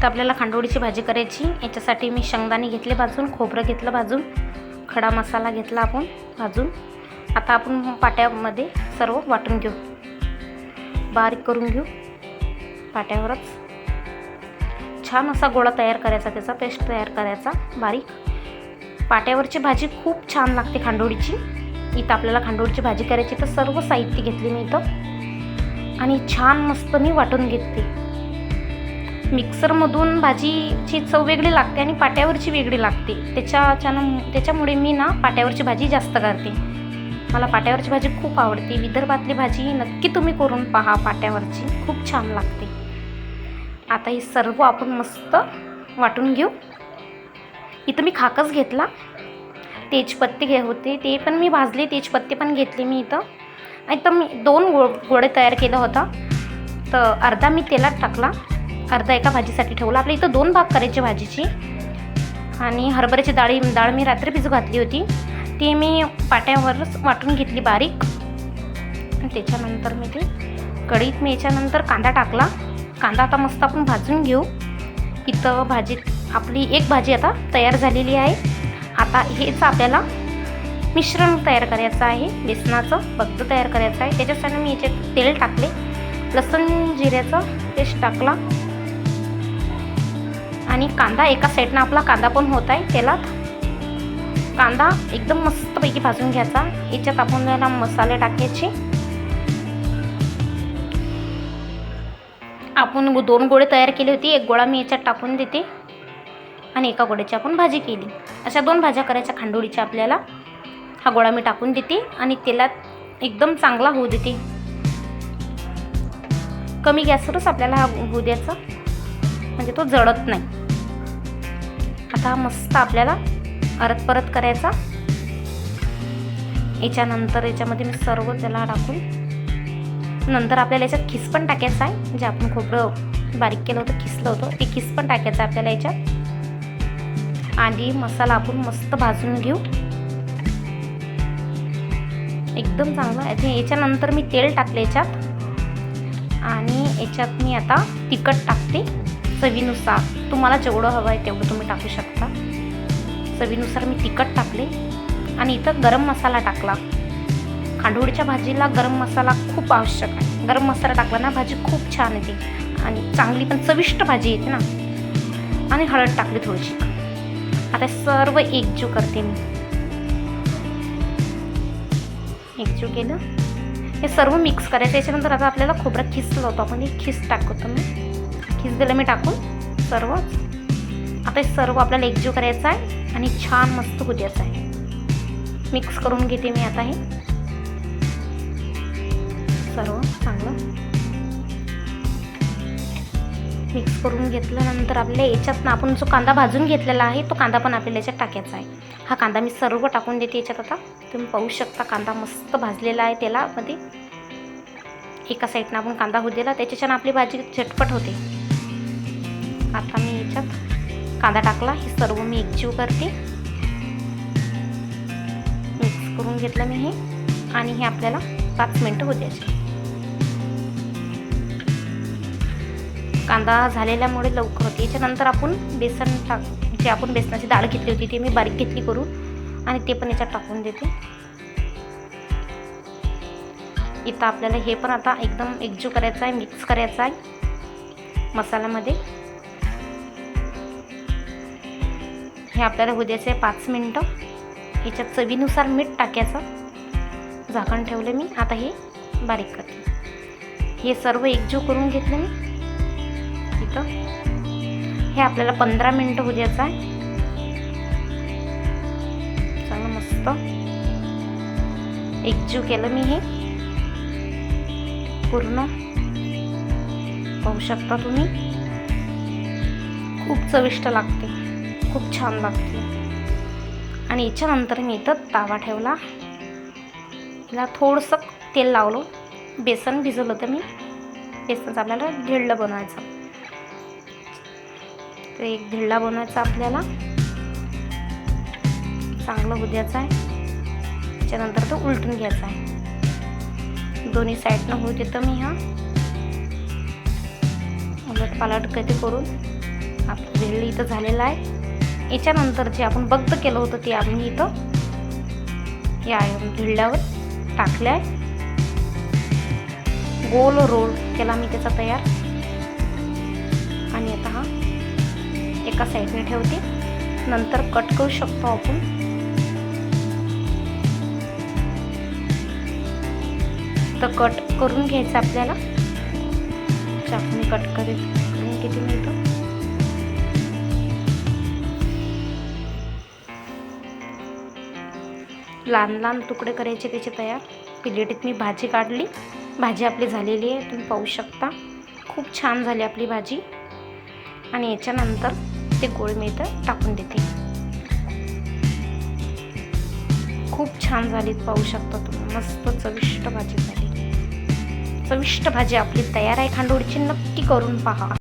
इथं आपल्याला खांडोळीची भाजी करायची. याच्यासाठी मी शेंगदाणे घेतले भाजून खोबरं घेतलं भाजून खडा मसाला घेतला आपण भाजून. आता आपण पाट्यामध्ये सर्व वाटून घेऊ. बारीक करून घेऊ पाट्यावरच. छान असा गोळा तयार करायचा त्याचा पेस्ट तयार करायचा बारीक. पाट्यावरची भाजी खूप छान लागते खांडोळीची. इथं आपल्याला खांडोळीची भाजी करायची तर सर्व साहित्य घेतले मी इथं. आणि छान मस्त मी वाटून घेतली. मिक्सरमधून भाजीची चव वेगळी लागते आणि पाट्यावरची वेगळी लागते. त्याच्याच्यानं त्याच्यामुळे मी ना पाट्यावरची भाजी जास्त करते. मला पाट्यावरची भाजी खूप आवडते. विदर्भातली भाजी नक्की तुम्ही करून पहा पाट्यावरची. खूप छान लागते. आता हे सर्व आपण मस्त वाटून घेऊ. इथं मी खाकच घेतला. तेजपत्ते घे होते. ते पण मी भाजले. तेजपत्ते पण घेतले मी इथं. इथं मी दोन गो गोळे तयार केला होता. तर अर्धा मी तेलात टाकला. अर्धा एका भाजीसाठी ठेवला. आपल्या इथं दोन भाग करायची भाजीची. आणि हरभऱ्याची डाळी डाळ मी रात्री भिजू घातली होती. ती मी पाट्यावरच वाटून घेतली बारीक. त्याच्यानंतर मी ते कढीत मी याच्यानंतर कांदा टाकला. कांदा आता मस्त आपण भाजून घेऊ. इथं भाजी आपली एक भाजी आता तयार झालेली आहे. आता हेच आपल्याला मिश्रण तयार करायचं आहे. बेसनाचं बग्द तयार करायचं आहे. त्याच्यासाठी मी याच्यात तेल टाकले. लसूण जिऱ्याचं पेस्ट टाकला. आणि कांदा एका साईडनं आपला कांदा पण होत आहे तेलात. कांदा एकदम मस्तपैकी भाजून घ्यायचा. याच्यात आपण त्याला मसाले टाकायचे. आपण दोन गोळे तयार केली होती. एक गोळा मी याच्यात टाकून देते. आणि एका गोळ्याची आपण भाजी केली. अशा दोन भाज्या करायच्या खांडोळीच्या आपल्याला. हा गोळा मी टाकून देते आणि तेलात एकदम चांगला होऊ देते. कमी गॅसवरच आपल्याला हा होऊ द्यायचा. म्हणजे तो जळत नाही. आता मस्त आपल्याला परत परत करायचा. याच्यानंतर याच्यामध्ये मी सर्व त्याला टाकून नंतर आपल्याला याच्यात खिस पण टाकायचा आहे. जे आपण खोबरं बारीक केलं होतं खिसलं होतं ते खिस पण टाकायचं आहे आपल्याला याच्यात. आणि मसाला आपण मस्त भाजून घेऊ. एकदम चांगलं आहे. याच्यानंतर मी तेल टाकले याच्यात. आणि याच्यात मी आता तिखट टाकते. चवीनुसार तुम्हाला जेवढं हवं आहे तेवढं तुम्ही टाकू शकता. चवीनुसार मी तिखट टाकले आणि इथं गरम मसाला टाकला. खांडोळीच्या भाजीला गरम मसाला खूप आवश्यक आहे. गरम मसाला टाकला ना भाजी खूप छान येते. आणि चांगली पण चविष्ट भाजी येते ना. आणि हळद टाकली थोडीशी. आता सर्व एकजीव करते मी. एकजीव केलं. हे सर्व मिक्स करायचं. याच्यानंतर आता आपल्याला खोबरं खिसलं होतं. आपण हे खिस टाकतो मी खिस दिलं मी टाकून सर्व आता हे सर्व आपल्याला एकजीव करायचं आहे आणि छान मस्त होऊ आहे. मिक्स करून घेते मी आता हे. सर्व चांगलं. मिक्स करून घेतल्यानंतर आपल्या याच्यात ना आपण जो कांदा भाजून घेतलेला आहे तो कांदा पण आपल्याला याच्यात टाकायचा आहे. हा कांदा मी सर्व टाकून देते याच्यात आता. तुम्ही पाहू शकता कांदा मस्त भाजलेला आहे तेलामध्ये. एका साईडनं आपण कांदा होऊ दिला त्याच्याच्यानं आपली भाजी झटपट होते. आता मी याच्यात कांदा टाकला हे सर्व मी एकजीव करते. मिक्स करून घेतलं मी हे आणि हे आपल्याला पाच मिनटं होते कांदा झालेल्यामुळे लवकर होते. याच्यानंतर आपण बेसन टाक जे आपण बेसनाची डाळ घेतली होती ती मी बारीक घेतली करून आणि ते पण याच्यात टाकून देते. इथं आपल्याला हे पण आता एकदम एकजू करायचं आहे मिक्स करायचं आहे मसाल्यामध्ये. हे आपल्याला होऊ आहे पाच मिनटं. याच्यात चवीनुसार मीठ टाकायचं. झाकण ठेवलं मी. आता हे बारीक करते. हे सर्व एकजीव करून घेतलं मी. इथं. हे आपल्याला पंधरा मिनटं होऊ द्यायचं आहे. चांगलं मस्त. एकजीव केलं मी हे. पूर्ण. पाहू शकता तुम्ही. खूप चविष्ट लागते. खूप छान लागते. आणि याच्यानंतर मी इथं तावा ठेवला. हिला थोडंसं तेल लावलं. बेसन भिजवलं होतं मी. बेसनचं आपल्याला धिळलं बनवायचं. तर एक धिळला बनवायचा आपल्याला. चांगलं होऊ द्यायचं आहे. त्याच्यानंतर तो उलटून घ्यायचा आहे. दोन्ही साईडनं होऊ देतं मी हा. उलट पालट कधी करून. आपलं धिरलं इथं झालेलं आहे. याच्यानंतर जे आपण बग्ध केलं होतं ते आम्ही इथं. या धिरल्यावर टाकलं आहे गोल रोल केला मी त्याचा तयार. आणि आता हा एका साईडने ठेवते. नंतर कट करू शकतो आपण. तर कट करून घ्यायचं आपल्याला. चाकूने कट करेल करून किती मिळतं लहान लहान तुकडे करायचे त्याचे तयार? प्लेटीत मी भाजी काढली. भाजी आपली झालेली आहे तुम्ही पाहू शकता. खूप छान झाली आपली भाजी. आणि याच्यानंतर ते गोळ मी इथं टाकून देते. खूप छान झाली पाहू शकता तुम्ही. मस्त चविष्ट भाजी झाली. चविष्ट भाजी आपली तयार आहे. खांडोळीची नक्की करून पहा.